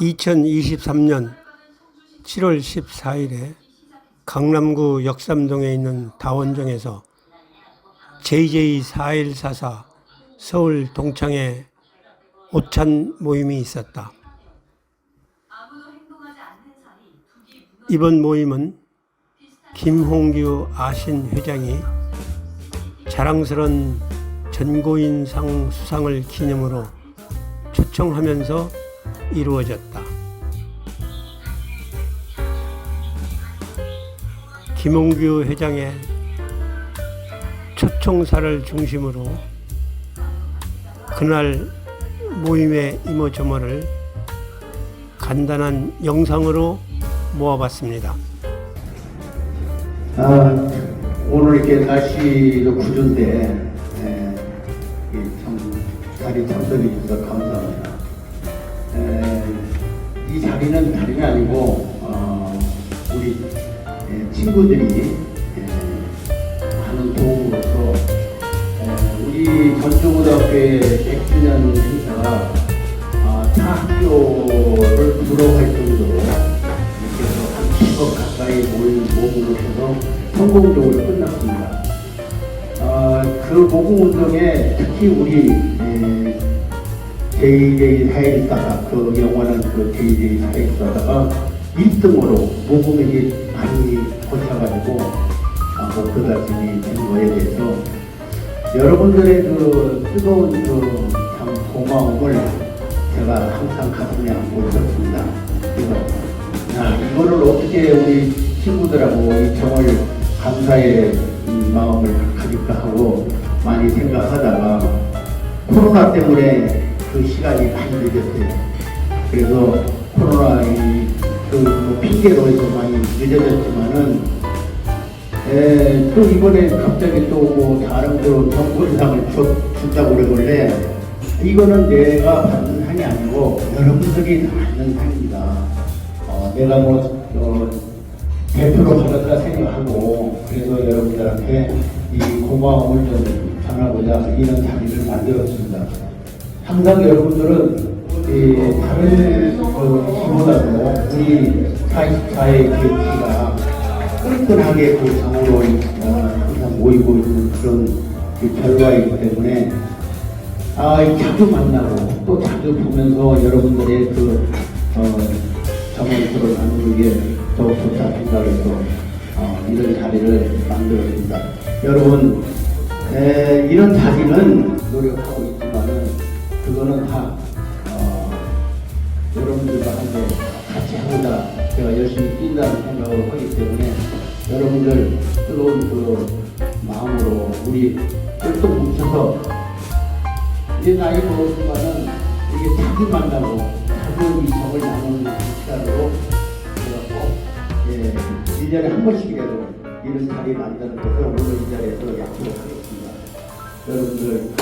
2023년 7월 14일에 강남구 역삼동에 있는 다원정에서 JJ4144 서울 동창회 오찬 모임이 있었다. 이번 모임은 김홍규 아신 회장이 자랑스런 전고인상 수상을 기념으로 초청하면서 이루어졌다. 김홍규 회장의 초청사를 중심으로 그날 모임의 이모저모를 간단한 영상으로 모아봤습니다. 아, 오늘 이렇게 날씨도 구준데 에, 이참 자리 참석해 주셔서 감사합니다. 자리는 다름이 아니고 어, 우리 에, 친구들이 에, 많은 도움으로써 에, 우리 전주고등학교의 100주년 행사가 아, 타 학교를 부러워할 정도로 이렇게 해서 한 10억 가까이 모인 모금을 해서 성공적으로 끝났습니다. 아, 그 모금 운동에 특히 우리 에, JJ 사회리다가 그 영원한 그 JJ 사회리다가 1등으로 모금액이 많이 고쳐가지고 아, 목표달성이 된 거에 대해서 여러분들의 그 뜨거운 그 참 고마움을 제가 항상 가슴에 안고 있었습니다. 그래서 야, 이거를 어떻게 우리 친구들하고 이 정을 감사의 이 마음을 가질까 하고 많이 생각하다가 코로나 때문에 그 시간이 많이 늦었어요. 그래서 코로나 이그 핑계로 해서 많이 늦어졌지만은 에, 또 이번에 갑자기 또뭐 다른 그 정권상을 준다고 그러길래 이거는 내가 받는 상이 아니고 여러분들이 받는 상입니다. 어, 내가 뭐 어, 대표로 받았다 생각하고 그래서 여러분들한테 이 고마움을 좀 전하고자 이런 자리를 만들었습니다. 항상 여러분들은 이 다른 그보다도 우리 44의 기업체가 끈끈하게 그 정으로 어, 항상 모이고 있는 그런 그 결과이기 때문에 아, 이 자주 만나고 또 자주 보면서 여러분들의 그 어, 정을 나누는 게 더욱 좋다 생각해서 어, 이런 자리를 만들었습니다. 여러분 에, 이런 자리는 노력하고 있지만은 그거는 다 어, 여러분들과 함께 같이 하고자 제가 열심히 뛴다는 생각을 하기 때문에 여러분들 뜨거운 그 마음으로 우리 또 뭉쳐서 이제 나이 먹었지만은 이게 자주 만나고 자주 이 정을 나누는 시간으로 꼭 예, 1년에 한 번씩이라도 이런 자리 만드는 것을 오늘 이 자리에서 약속하겠습니다. 여러분들.